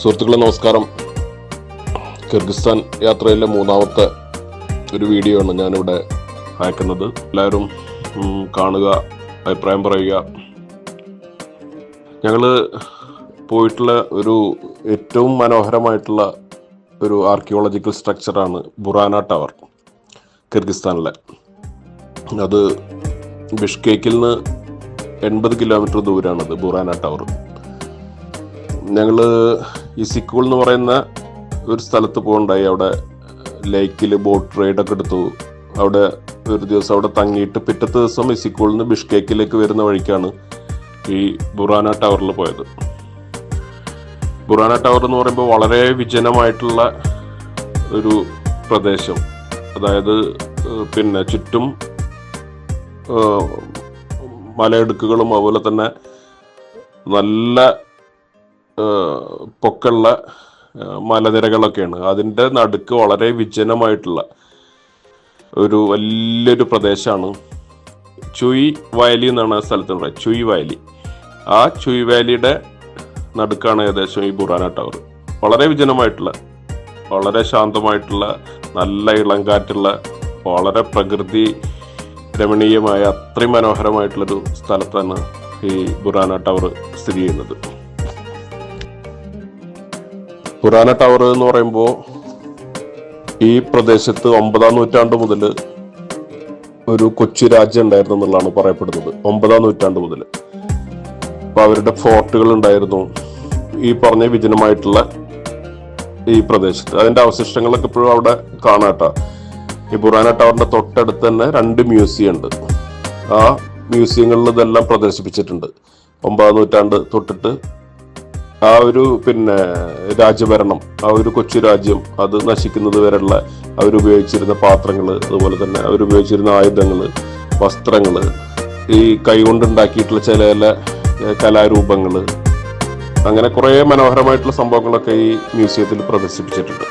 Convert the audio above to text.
സുഹൃത്തുക്കളെ നമസ്കാരം. കിർഗിസ്ഥാൻ യാത്രയിലെ മൂന്നാമത്തെ ഒരു വീഡിയോ ആണ് ഞാനിവിടെ അയക്കുന്നത്. എല്ലാവരും കാണുക അഭിപ്രായം പറയുക. ഞങ്ങൾ പോയിട്ടുള്ള ഒരു ഏറ്റവും മനോഹരമായിട്ടുള്ള ഒരു ആർക്കിയോളജിക്കൽ സ്ട്രക്ചറാണ് ബുറാന ടവർ കിർഗിസ്ഥാനിലെ. അത് ബിഷ്കേക്കിൽ നിന്ന് എൺപത് കിലോമീറ്റർ ദൂരമാണത് ബുറാന ടവർ ഞങ്ങൾ ഈ എന്ന് പറയുന്ന ഒരു സ്ഥലത്ത് പോകണ്ടായി. അവിടെ ലേക്കിൽ ബോട്ട് റൈഡ് ഒക്കെ എടുത്തു. അവിടെ ഒരു ദിവസം അവിടെ തങ്ങിയിട്ട് പിറ്റത്തെ ദിവസം ഈ സിക്കൂളിൽ നിന്ന് ബിഷ്കേക്കിലേക്ക് വരുന്ന വഴിക്കാണ് ഈ ബുറാന ടവറിൽ പോയത്. ബുറാന ടവർ എന്ന് പറയുമ്പോൾ വളരെ വിജനമായിട്ടുള്ള ഒരു പ്രദേശം. അതായത് പിന്നെ ചുറ്റും മലയിടുക്കുകളും അതുപോലെ തന്നെ നല്ല പൊക്കുള്ള മലനിരകളൊക്കെയാണ്. അതിന്റെ നടുക്ക് വളരെ വിജനമായിട്ടുള്ള ഒരു വലിയൊരു പ്രദേശമാണ് ചുയ് വാലി എന്നാണ് ആ സ്ഥലത്ത് പറയുക ചുയ് വാലി. ആ ചുയ് വാലിയുടെ നടുക്കാണ് ഏകദേശം ഈ ബുറാന ടവർ. വളരെ വിജനമായിട്ടുള്ള വളരെ ശാന്തമായിട്ടുള്ള നല്ല ഇളം കാറ്റുള്ള വളരെ പ്രകൃതി രമണീയമായ അത്രയും മനോഹരമായിട്ടുള്ളൊരു സ്ഥലത്താണ് ഈ ബുറാന ടവർ സ്ഥിതി ചെയ്യുന്നത്. പുരാന ടവർ എന്ന് പറയുമ്പോൾ ഈ പ്രദേശത്ത് ഒമ്പതാം നൂറ്റാണ്ട് മുതൽ ഒരു കൊച്ചു രാജ്യം ഉണ്ടായിരുന്നു എന്നുള്ളതാണ് പറയപ്പെടുന്നത്. ഒമ്പതാം നൂറ്റാണ്ട് മുതൽ. അപ്പൊ അവരുടെ ഫോർട്ടുകൾ ഉണ്ടായിരുന്നു. ഈ പറഞ്ഞ വിജനമായിട്ടുള്ള ഈ പ്രദേശത്ത്. അതിന്റെ അവശിഷ്ടങ്ങളൊക്കെ ഇപ്പോഴും അവിടെ കാണാട്ടോ ഈ പുറാന ടവറിന്റെ തൊട്ടടുത്ത് തന്നെ രണ്ട് മ്യൂസിയം ഉണ്ട്. ആ മ്യൂസിയങ്ങളിൽ ഇതെല്ലാം പ്രദർശിപ്പിച്ചിട്ടുണ്ട്. ഒമ്പതാം നൂറ്റാണ്ട് തൊട്ടിട്ട് ആ ഒരു പിന്നെ രാജ്യഭരണം ആ ഒരു കൊച്ചു രാജ്യം അത് നശിക്കുന്നത് വരെയുള്ള അവരുപയോഗിച്ചിരുന്ന പാത്രങ്ങൾ അതുപോലെ തന്നെ അവരുപയോഗിച്ചിരുന്ന ആയുധങ്ങൾ വസ്ത്രങ്ങൾ ഈ കൈകൊണ്ടുണ്ടാക്കിയിട്ടുള്ള ചില ചില കലാരൂപങ്ങൾ അങ്ങനെ കുറേ മനോഹരമായിട്ടുള്ള സംഭവങ്ങളൊക്കെ ഈ മ്യൂസിയത്തിൽ പ്രദർശിപ്പിച്ചിട്ടുണ്ട്.